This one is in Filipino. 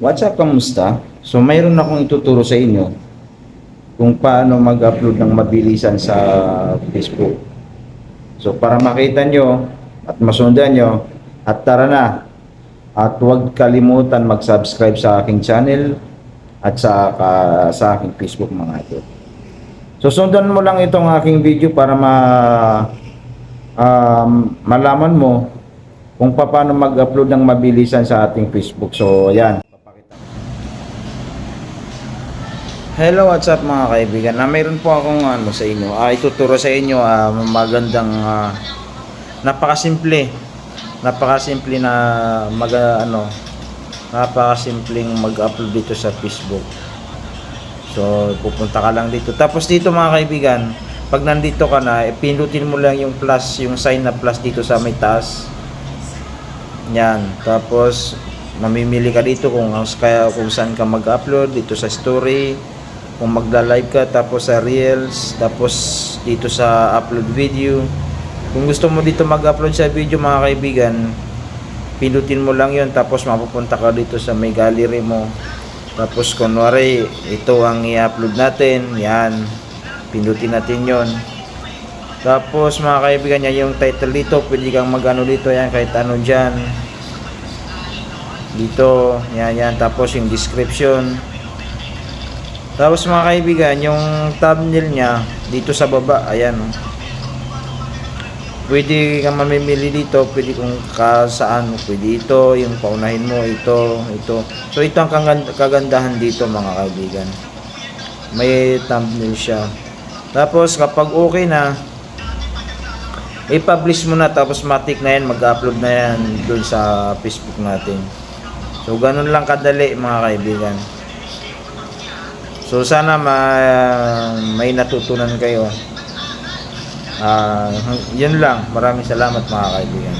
What's up, kamusta? So, mayroon akong ituturo sa inyo kung paano mag-upload ng mabilisan sa Facebook. So, para makita nyo at masundan nyo, at tara na. At huwag kalimutan mag-subscribe sa aking channel at sa, ka- sa aking Facebook mga ito. So, sundan mo lang itong aking video para ma, um, malaman mo kung paano mag-upload ng mabilisan sa ating Facebook. So, ayan. Hello, what's up mga kaibigan? Na mayroon po akong ano sa inyo. Ah, ituturo sa inyo ah, magandang ah, napakasimple. Napakasimple na mag ah, ano napakasimpleng mag-upload dito sa Facebook. So, pupunta ka lang dito. Tapos dito mga kaibigan, pag nandito ka na, eh, pindutin mo lang yung plus, yung sign na plus dito sa may taas. Yan. Tapos, mamimili ka dito kung, kaya, kung saan ka mag-upload, dito sa story, kung magla-live ka, tapos sa reels, tapos dito sa upload video. Kung gusto mo dito mag-upload sa video mga kaibigan, pindutin mo lang yon tapos mapupunta ka dito sa may gallery mo. Tapos kunwari, ito ang i-upload natin, yan. Pindutin natin yon tapos mga kaibigan yan yung title dito, pwede kang magano dito yan kahit ano dyan. Dito, yan yan. Tapos yung description. Tapos mga kaibigan, yung thumbnail niya dito sa baba, ayan. Pwede kang mamimili dito, pwede kung ka saan, pwede ito, yung paunahin mo, ito, ito. So ito ang kagand- kagandahan dito mga kaibigan. May thumbnail siya. Tapos kapag okay na, i-publish mo na tapos matik na yan, mag-upload na yan doon sa Facebook natin. So ganun lang kadali mga kaibigan. So sana ma- may natutunan kayo. Ah, yun lang. Maraming salamat mga kaibigan.